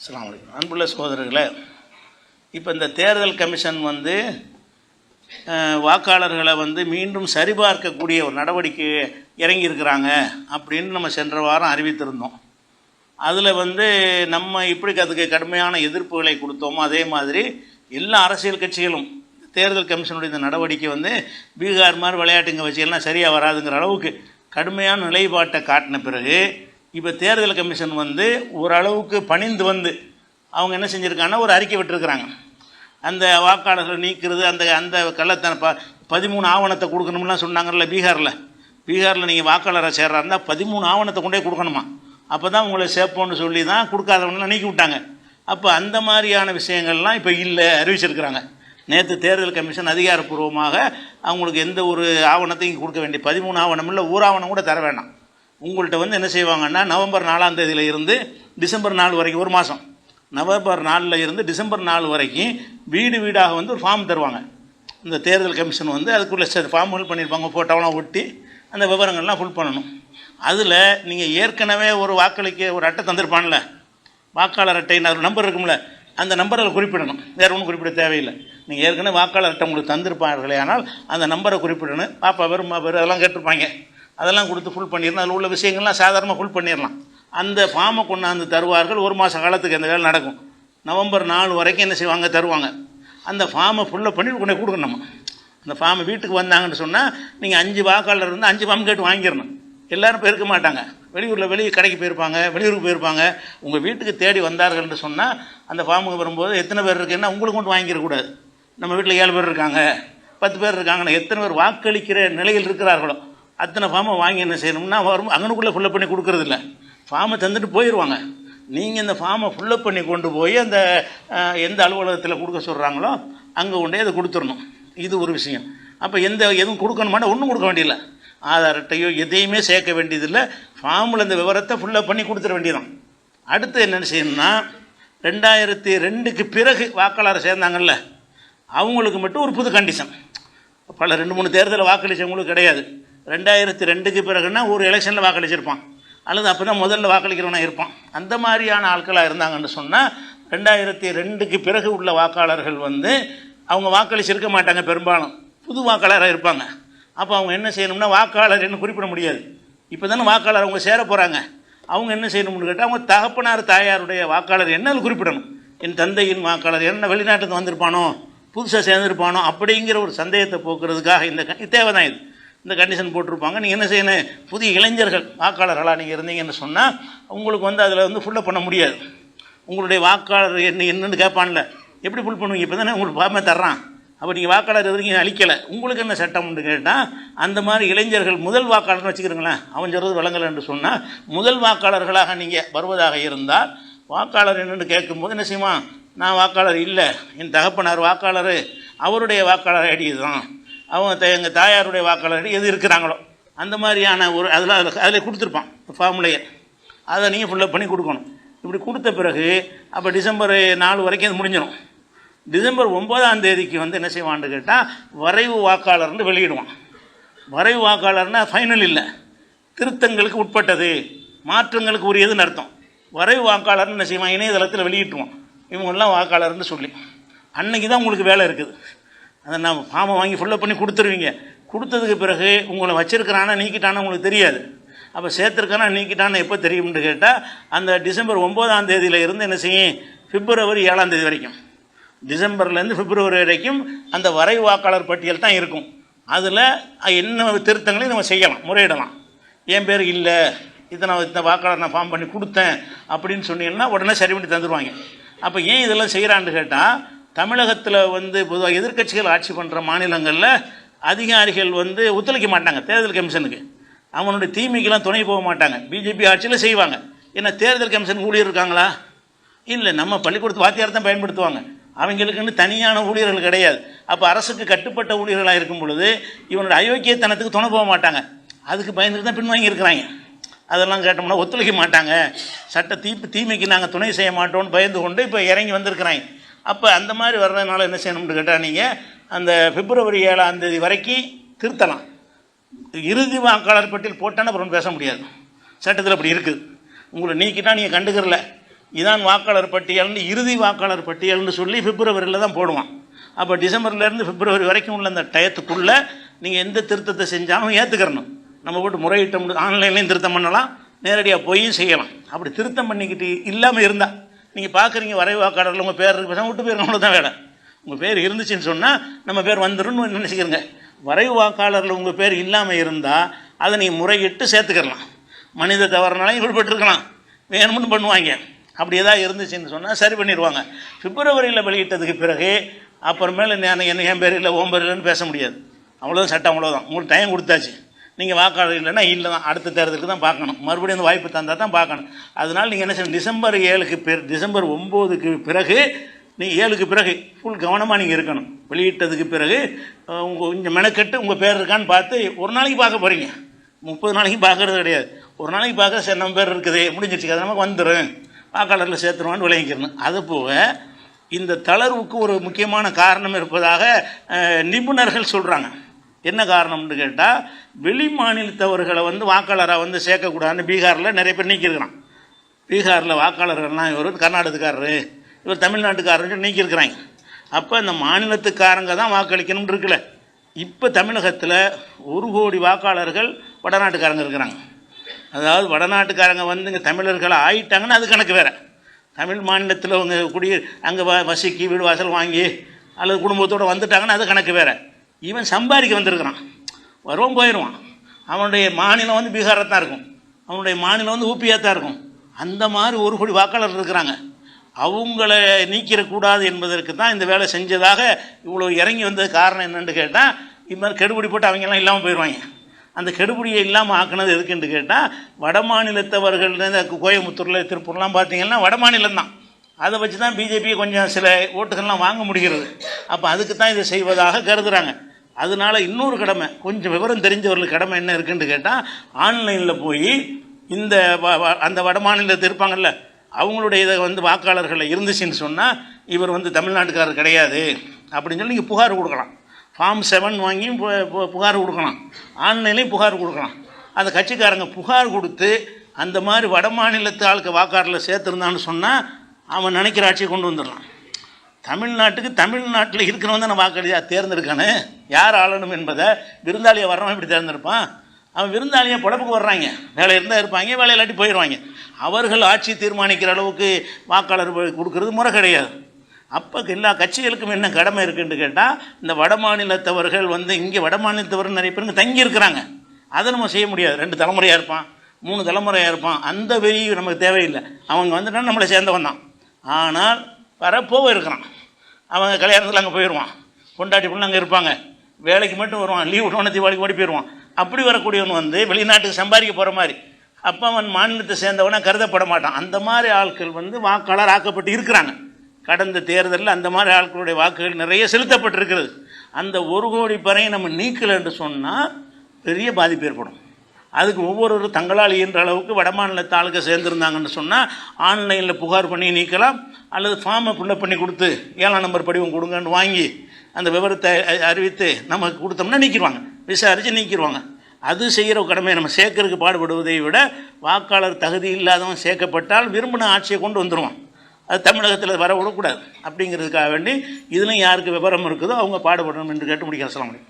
அஸ்ஸலாமு அலைக்கும். அன்புள்ள சகோதரர்களே இப்போ இந்த தேர்தல் கமிஷன் வந்து வாக்காளர்களை வந்து மீண்டும் சரிபார்க்கக்கூடிய ஒரு நடவடிக்கை இறங்கியிருக்கிறாங்க அப்படின்னு நம்ம சென்ற வாரம் அறிவித்திருந்தோம். அதில் வந்து நம்ம இப்படி அதுக்கு கடுமையான எதிர்ப்புகளை கொடுத்தோமோ அதே மாதிரி எல்லா அரசியல் கட்சிகளும் தேர்தல் கமிஷனுடைய இந்த நடவடிக்கை வந்து பீகார் மாதிரி விளையாட்டுங்க வச்சு எல்லாம் சரியாக வராதுங்கிற அளவுக்கு கடுமையான நிலைப்பாட்டை காட்டின பிறகு இப்போ தேர்தல் கமிஷன் வந்து ஓரளவுக்கு பணிந்து வந்து அவங்க என்ன செஞ்சுருக்காங்கன்னா ஒரு அறிக்கை விட்டுருக்குறாங்க. அந்த வாக்காளர்களை நீக்கிறது அந்த அந்த கள்ளத்தன ப பதிமூணு ஆவணத்தை கொடுக்கணும்லாம் சொன்னாங்கல்ல பீகாரில். பீகாரில் நீங்கள் வாக்காளரை சேர்றா இருந்தால் பதிமூணு ஆவணத்தை கொண்டே கொடுக்கணுமா. அப்போ தான் உங்களை சேர்ப்போன்னு சொல்லி தான் கொடுக்காதவங்களாம் நீக்கி விட்டாங்க. அப்போ அந்த மாதிரியான விஷயங்கள்லாம் இப்போ இல்லை அறிவிச்சிருக்கிறாங்க. நேற்று தேர்தல் கமிஷன் அதிகாரப்பூர்வமாக அவங்களுக்கு எந்த ஒரு ஆவணத்தையும் கொடுக்க வேண்டிய பதிமூணு ஆவணம் இல்லை ஊராவணம் கூட தர வேண்டாம் உங்கள்கிட்ட வந்து என்ன செய்வாங்கன்னா நவம்பர் நாலாம் தேதியில இருந்து டிசம்பர் நாலு வரைக்கும் ஒரு மாதம் நவம்பர் நாலில் இருந்து டிசம்பர் நாலு வரைக்கும் வீடு வீடாக வந்து ஒரு ஃபார்ம் தருவாங்க. இந்த தேர்தல் கமிஷன் வந்து அதுக்குள்ளே ஃபார்ம் ஃபில் பண்ணியிருப்பாங்க ஃபோட்டோவெலாம் ஒட்டி அந்த விவரங்கள்லாம் ஃபுல் பண்ணணும். அதில் நீங்கள் ஏற்கனவே ஒரு வாக்களிக்க ஒரு அட்டை தந்திருப்பான்ல வாக்காளர் அட்டைன்னு ஒரு நம்பர் இருக்கும்ல அந்த நம்பரை குறிப்பிடணும். வேறு ஒன்றும் குறிப்பிட தேவையில்லை. நீங்கள் ஏற்கனவே வாக்காளர் அட்டை உங்களுக்கு தந்திருப்பார்களே ஆனால் அந்த நம்பரை குறிப்பிடணும். பாப்பா வெறும் பேர் அதெல்லாம் கேட்டிருப்பாங்க. அதெல்லாம் கொடுத்து ஃபுல் பண்ணிடணும் அதில் உள்ள விஷயங்கள்லாம் சாதாரணமாக ஃபுல் பண்ணிடலாம். அந்த ஃபார்மை கொண்டாந்து தருவார்கள். ஒரு மாத காலத்துக்கு அந்த வேலை நடக்கும். நவம்பர் நாலு வரைக்கும் என்ன செய்வாங்க? தருவாங்க. அந்த ஃபார்மை ஃபுல்லாக பண்ணி கொண்டு கொடுக்கணும் நம்ம. அந்த ஃபார்மை வீட்டுக்கு வந்தாங்கன்னு சொன்னால் நீங்கள் அஞ்சு வாக்காளர் இருந்தால் அஞ்சு ஃபார்ம் கேட்டு வாங்கிடணும். எல்லோரும் போயிருக்க மாட்டாங்க. வெளியூரில் வெளியே கடைக்கு போயிருப்பாங்க வெளியூருக்கு போயிருப்பாங்க. உங்கள் வீட்டுக்கு தேடி வந்தார்கள்னு சொன்னால் அந்த ஃபார்முக்கு வரும்போது எத்தனை பேர் இருக்குன்னா உங்களுக்கு மட்டும் வாங்கிடக்கூடாது நம்ம வீட்டில் ஏழு பேர் இருக்காங்க. பத்து பேர் இருக்காங்கன்னா எத்தனை பேர் வாக்களிக்கிற நிலையில் இருக்கிறார்களோ அத்தனை ஃபார்மை வாங்கி என்ன செய்யணும்னா வரும் அங்கனுக்குள்ளே ஃபுல்லப் பண்ணி கொடுக்கறதில்ல. ஃபார்மை தந்துட்டு போயிடுவாங்க நீங்கள் இந்த ஃபார்மை ஃபுல்லப் பண்ணி கொண்டு போய் அந்த எந்த அலுவலகத்தில் கொடுக்க சொல்கிறாங்களோ அங்கே கொண்டே அதை கொடுத்துடணும் இது ஒரு விஷயம். அப்போ எந்த எதுவும் கொடுக்கணுமானா ஒன்றும் கொடுக்க வேண்டியதில்லை. ஆதார் அட்டையோ எதையுமே சேர்க்க வேண்டியதில்லை. ஃபார்மில் இந்த விவரத்தை ஃபுல்லப் பண்ணி கொடுத்துட வேண்டியதான் அடுத்து என்னென்ன செய்யணும்னா ரெண்டாயிரத்தி ரெண்டுக்கு பிறகு வாக்காளர் சேர்ந்தாங்கல்ல அவங்களுக்கு மட்டும் ஒரு புது கண்டிஷன் பல ரெண்டு மூணு தேர்தலில் வாக்களித்தவங்களுக்கு கிடையாது. ரெண்டாயிரத்தி ரெண்டுக்கு பிறகுன்னா ஒரு எலெக்ஷனில் வாக்களிச்சிருப்பான். அல்லது அப்போ தான் முதல்ல வாக்களிக்கிறவனாக இருப்பான். அந்த மாதிரியான ஆட்களாக இருந்தாங்கன்னு சொன்னால் ரெண்டாயிரத்தி ரெண்டுக்கு பிறகு உள்ள வாக்காளர்கள் வந்து அவங்க வாக்களிச்சிருக்க மாட்டாங்க பெரும்பாலும். புது வாக்காளராக இருப்பாங்க. அப்போ அவங்க என்ன செய்யணும்னா வாக்காளர் என்ன குறிப்பிட முடியாது. இப்போ தானே வாக்காளர் அவங்க சேர போகிறாங்க அவங்க என்ன செய்யணும்னு கேட்டால் அவங்க தகப்பனார் தாயாருடைய வாக்காளர் என்னன்னு குறிப்பிடணும். என் தந்தையின் வாக்காளர் என்ன வெளிநாட்டுக்கு வந்திருப்பானோ புதுசாக சேர்ந்துருப்பானோ அப்படிங்கிற ஒரு சந்தேகத்தை போக்குறதுக்காக இந்த க- தேவை தான் இது. இந்த கண்டிஷன் போட்டிருப்பாங்க. நீங்கள் என்ன செய்யணும்? புதிய இளைஞர்கள் வாக்காளர்களாக நீங்கள் இருந்தீங்கன்னு சொன்னால் உங்களுக்கு வந்து அதில் வந்து ஃபுல்லப் பண்ண முடியாது. உங்களுடைய வாக்காளர் என்ன என்னன்னு கேட்பான்ல. எப்படி ஃபுல் பண்ணுவீங்க? இப்போ தானே உங்களுக்கு பாமே தர்றான். அப்போ நீங்கள் வாக்காளர் எதுவும் அழிக்கலை? உங்களுக்கு என்ன சட்டம் உண்டு கேட்டால் அந்த மாதிரி இளைஞர்கள் முதல் வாக்காளர்னு வச்சுக்கிறீங்களேன் அவன் சொல்கிறது வழங்கலை என்று சொன்னால் முதல் வாக்காளர்களாக நீங்கள் வருவதாக இருந்தால் வாக்காளர் என்னென்னு கேட்கும்போது என்ன செய்வான்? நான் வாக்காளர் இல்லை. என் தகப்பனார் வாக்காளர். அவருடைய வாக்காளர் ஐடி தான் அவங்க எங்கள் தாயாருடைய வாக்காளர் எது இருக்கிறாங்களோ அந்த மாதிரியான ஒரு அதில் அதில் அதில் கொடுத்துருப்பான் ஃபார்முலையை அதை நீங்கள் ஃபுல்லப் பண்ணி கொடுக்கணும். இப்படி கொடுத்த பிறகு அப்போ டிசம்பர் நாலு வரைக்கும் அது முடிஞ்சிடும் டிசம்பர் ஒம்பதாம் தேதிக்கு வந்து என்ன செய்வான்னு கேட்டால் வரைவு வாக்காளர்னு வெளியிடுவான். வரைவு வாக்காளர்னால் ஃபைனல் இல்லை. திருத்தங்களுக்கு உட்பட்டது மாற்றங்களுக்கு உரியதுன்னு அர்த்தம். வரைவு வாக்காளர்னு என்ன செய்வான் இணையதளத்தில் வெளியிட்டுருவான். இவங்கெல்லாம் வாக்காளர்னு சொல்லி. அன்னைக்கு தான் உங்களுக்கு வேலை இருக்குது. அதை நான் ஃபார்மை வாங்கி ஃபுல்லப் பண்ணி கொடுத்துருவீங்க. கொடுத்ததுக்கு பிறகு உங்களை வச்சுருக்கிறானா நீக்கிட்டானா உங்களுக்கு தெரியாது. அப்போ சேர்த்துருக்கானா நீக்கிட்டான்னு எப்போ தெரியும்னு கேட்டால் அந்த டிசம்பர் ஒம்போதாம் தேதியில் இருந்து என்ன செய்யும்? பிப்ரவரி ஏழாம் தேதி வரைக்கும். டிசம்பர்லேருந்து பிப்ரவரி வரைக்கும் அந்த வரை வாக்காளர் பட்டியல் தான் இருக்கும். அதில் என்ன திருத்தங்களையும் நம்ம செய்யலாம் முறையிடலாம். என் பேர் இல்லை இதை நான் இத்தனை வாக்காளர் நான் ஃபார்ம் பண்ணி கொடுத்தேன் அப்படின்னு சொன்னீங்கன்னா உடனே சரி பண்ணி தந்துடுவாங்க அப்போ ஏன் இதெல்லாம் செய்கிறான்னு கேட்டால் தமிழகத்தில் வந்து பொதுவாக எதிர்க்கட்சிகள் ஆட்சி பண்ணுற மாநிலங்களில் அதிகாரிகள் வந்து ஒத்துழைக்க மாட்டாங்க தேர்தல் கமிஷனுக்கு. அவனுடைய தீமைக்கெல்லாம் துணை போக மாட்டாங்க. பிஜேபி ஆட்சியில் செய்வாங்க. ஏன்னா தேர்தல் கமிஷன் ஊழியர் இருக்காங்களா? இல்லை நம்ம பள்ளிக்கூடத்து வாத்தியார் தான் பயன்படுத்துவாங்க. அவங்களுக்குன்னு தனியான ஊழியர்கள் கிடையாது. அப்போ அரசுக்கு கட்டுப்பட்ட ஊழியர்களாக இருக்கும் பொழுது இவனோட அயோக்கியத்தனத்துக்கு துணை போக மாட்டாங்க. அதுக்கு பயந்துட்டு தான் பின்வாங்கி இருக்கிறாங்க. அதெல்லாம் கேட்டோம்னா ஒத்துழைக்க மாட்டாங்க. சட்ட தீப்பு தீமைக்கு நாங்கள் துணை செய்ய மாட்டோம்னு பயந்து கொண்டு இப்போ இறங்கி வந்திருக்கிறாங்க. அப்போ அந்த மாதிரி வர்றதுனால என்ன செய்யணும்னு கேட்டால் நீங்கள் அந்த பிப்ரவரி ஏழாம் தேதி வரைக்கும் திருத்தலாம். இறுதி வாக்காளர் பட்டியல் போட்டானே அப்புறம் பேச முடியாது. சட்டத்தில் அப்படி இருக்குது. உங்களை நீக்கிட்டால் நீங்கள் கண்டுக்கிறல. இதான் வாக்காளர் பட்டியல்னு இறுதி வாக்காளர் பட்டியல்னு சொல்லி பிப்ரவரியில் தான் போடுவான். அப்போ டிசம்பர்லேருந்து பிப்ரவரி வரைக்கும் உள்ள அந்த டயத்துக்குள்ளே நீங்கள் எந்த திருத்தத்தை செஞ்சாலும் ஏற்றுக்கிறணும் நம்ம போட்டு முறையிட்ட ஆன்லைன்லேயும் திருத்தம் பண்ணலாம் நேரடியாக போய் செய்யலாம். அப்படி திருத்தம் பண்ணிக்கிட்டு இல்லாமல் இருந்தால் நீங்கள் பார்க்குறீங்க வரைவாக்காடர்கள் உங்கள் பேர் இருக்கு பேசாம விட்டு அவ்வளோ தான் வேலை. உங்கள் பேர் இருந்துச்சுன்னு சொன்னால் நம்ம பேர் வந்துடும் நினச்சிக்கிறங்க. வரைவு வாக்காளர்கள் உங்கள் பேர் இல்லாமல் இருந்தால் அதை நீங்கள் முறையிட்டு சேர்த்துக்கிறலாம் மனித தவறுனாலையும் விடுபட்டுருக்கலாம் வேணும்னு பண்ணுவாங்க. அப்படி ஏதாவது இருந்துச்சுன்னு சொன்னால் சரி பண்ணிடுவாங்க. பிப்ரவரியில் வெளியிட்டதுக்கு பிறகு அப்புறமேல நான் என்ன என் பேர் இல்லை ஓம் பேர் இல்லைன்னு பேச முடியாது. அவ்வளோதான் சட்டம் அவ்வளோதான் உங்களுக்கு டைம் கொடுத்தாச்சு. நீங்கள் வாக்காளர் இல்லைன்னா இல்லை தான். அடுத்த தேர்தலுக்கு தான் பார்க்கணும். மறுபடியும் அந்த வாய்ப்பு தந்தால் தான் பார்க்கணும். அதனால் நீங்கள் என்ன செய்யணும்? டிசம்பர் ஏழுக்கு பிற டிசம்பர் ஒம்போதுக்கு பிறகு நீ ஏழுக்கு பிறகு ஃபுல் கவனமாக நீங்கள் இருக்கணும். வெளியிட்டதுக்கு பிறகு உங்கள் கொஞ்சம் மெனக்கெட்டு உங்கள் பேர் இருக்கான்னு பார்த்து ஒரு நாளைக்கு பார்க்க போகிறீங்க முப்பது நாளைக்கு பார்க்கறது கிடையாது. ஒரு நாளைக்கு பார்க்க சரி நம்ம பேர் இருக்குது முடிஞ்சிருச்சு அது நமக்கு வந்துடும் வாக்காளரில் சேர்த்துருவான்னு விளங்கிக்கிறணும் அது போக இந்த தளர்வுக்கு ஒரு முக்கியமான காரணம் இருப்பதாக நிபுணர்கள் சொல்கிறாங்க என்ன காரணம்னு கேட்டால் வெளி மாநிலத்தவர்களை வந்து வாக்காளராக வந்து சேர்க்கக்கூடாதுன்னு பீகாரில் நிறைய பேர் நீக்கியிருக்கிறான். பீகாரில் வாக்காளர்கள்லாம் இவர் கர்நாடகத்துக்காரரு இவர் தமிழ்நாட்டுக்காரரு நீக்கியிருக்கிறாங்க. அப்போ இந்த மாநிலத்துக்காரங்க தான் வாக்களிக்கணும்னு இருக்குல்ல இப்போ தமிழகத்தில் ஒரு கோடி வாக்காளர்கள் வடநாட்டுக்காரங்க இருக்கிறாங்க. அதாவது வடநாட்டுக்காரங்க வந்து இங்கே தமிழர்கள் ஆயிட்டாங்கன்னா அது கணக்கு வேறு. தமிழ் மாநிலத்தில் அவங்க குடி அங்கே வசிக்கு வீடு வாசல் வாங்கி அல்லது குடும்பத்தோடு வந்துட்டாங்கன்னா அது கணக்கு வேறு. இவன் சம்பாதிக்க வந்திருக்கிறான். வருவான் போயிடுவான் அவனுடைய மாநிலம் வந்து பீகாராக தான் இருக்கும். அவனுடைய மாநிலம் வந்து ஊப்பியாக தான் இருக்கும். அந்த மாதிரி ஒரு கோடி வாக்காளர் இருக்கிறாங்க. அவங்கள நீக்கிடக்கூடாது என்பதற்கு தான் இந்த வேலை செஞ்சதாக இவ்வளோ இறங்கி வந்தது காரணம் என்னென்னு கேட்டால் இது மாதிரி கெடுபிடி போட்டு அவங்கெல்லாம் இல்லாமல் போயிடுவாங்க அந்த கெடுபிடியை இல்லாமல் ஆக்குனது எதுக்குன்னு கேட்டால் வட மாநிலத்தவர்கள் இந்த கோயம்புத்தூரில் திருப்பூர்லாம் பார்த்தீங்கன்னா வட மாநிலம் தான் அதை வச்சு தான் பிஜேபி கொஞ்சம் சில ஓட்டுகள்லாம் வாங்க முடிகிறது. அப்போ அதுக்கு தான் இதை செய்வதாக கருதுகிறாங்க அதனால இன்னொரு கடமை கொஞ்சம் விவரம் தெரிஞ்சவர்களுக்கு கடமை என்ன இருக்குன்னு கேட்டால் ஆன்லைனில் போய் இந்த வ- வ- அந்த வட மாநிலத்தில் இருப்பாங்கல்ல அவங்களுடைய இதை வந்து வாக்காளர்கள் இருந்துச்சுன்னு சொன்னால் இவர் வந்து தமிழ்நாட்டுக்காரர் கிடையாது அப்படின்னு சொல்லி நீங்கள் புகார் கொடுக்கலாம். ஃபார்ம் செவன் வாங்கியும் பு- பு- புகார் கொடுக்கலாம். ஆன்லைன்லேயும் புகார் கொடுக்கலாம். அந்த கட்சிக்காரங்க புகார் கொடுத்து அந்த மாதிரி வட மாநிலத்து ஆளுக்கு வாக்காளரில் சேர்த்துருந்தான்னு சொன்னால் அவன் நினைக்கிற ஆட்சியை கொண்டு வந்துடலாம். தமிழ்நாட்டுக்கு தமிழ்நாட்டில் இருக்கிறவன் தான் வாக்களியாக தேர்ந்தெடுக்கானு யார் ஆளணும் என்பதை விருந்தாளியை வர்றவன் இப்படி தேர்ந்தெடுப்பான். அவன் விருந்தாளியை பொழப்புக்கு வர்றாங்க. வேலை இருந்தால் இருப்பாங்க வேலை இல்லாட்டி போயிடுவாங்க அவர்கள் ஆட்சி தீர்மானிக்கிற அளவுக்கு வாக்காளர் கொடுக்கறது முறை கிடையாது. அப்போ எல்லா கட்சிகளுக்கும் என்ன கடமை இருக்குன்னு கேட்டால் இந்த வட மாநிலத்தவர்கள் வந்து இங்கே வட மாநிலத்தவர் நிறைய பேருங்க தங்கி இருக்கிறாங்க. அதை நம்ம செய்ய முடியாது. ரெண்டு தலைமுறையாக இருப்பான் மூணு தலைமுறையாக இருப்பான். அந்த வெறி நமக்கு தேவையில்லை. அவங்க வந்துட்டால் நம்மளை சேர்ந்தவன் தான். ஆனால் வரப்போக இருக்கிறான். அவங்க கல்யாணத்தில் அங்கே போயிடுவான் கொண்டாட்டி பிள்ளை அங்கே இருப்பாங்க. வேலைக்கு மட்டும் வருவான். லீவ் விட்டோன்னே தீபாவளிக்கு ஓடி போயிடுவான் அப்படி வரக்கூடியவன் வந்து வெளிநாட்டுக்கு சம்பாதிக்க போகிற மாதிரி. அப்போ அவன் மாநிலத்தை சேர்ந்தவனா கருதப்பட மாட்டான். அந்த மாதிரி ஆட்கள் வந்து வாக்காளர் ஆக்கப்பட்டு இருக்கிறாங்க. கடந்த தேர்தலில் அந்த மாதிரி ஆட்களுடைய வாக்குகள் நிறைய செலுத்தப்பட்டிருக்கிறது. அந்த ஒரு கோடி பறையை நம்ம நீக்கலை என்று சொன்னால் பெரிய பாதிப்பு ஏற்படும். அதுக்கு ஒவ்வொருவரும் தங்களால் இயன்ற அளவுக்கு வடமாநில ஆளுங்க சேர்ந்துருந்தாங்கன்னு சொன்னால் ஆன்லைனில் புகார் பண்ணி நீக்கலாம் அல்லது ஃபார்மை ஃபில்லப் பண்ணி கொடுத்து ஏழாம் நம்பர் படிவம் கொடுங்கன்னு வாங்கி அந்த விவரத்தை அறிவித்து நமக்கு கொடுத்தோம்னா நீக்கிடுவாங்க. விசாரித்து நீக்கிடுவாங்க. அது செய்கிற கடமையை நம்ம சேர்க்கறதுக்கு பாடுபடுவதை விட வாக்காளர் தகுதி இல்லாதவன் சேர்க்கப்பட்டால் விரும்பின ஆட்சியை கொண்டு வந்துடுவான் அது தமிழகத்தில் வர விடக்கூடாது. அப்படிங்கிறதுக்காக வேண்டி இதுலையும் யாருக்கு விவரம் இருக்குதோ அவங்க பாடுபடணும் என்று கேட்டு முடிக்க சொல்லலாம் முடியும்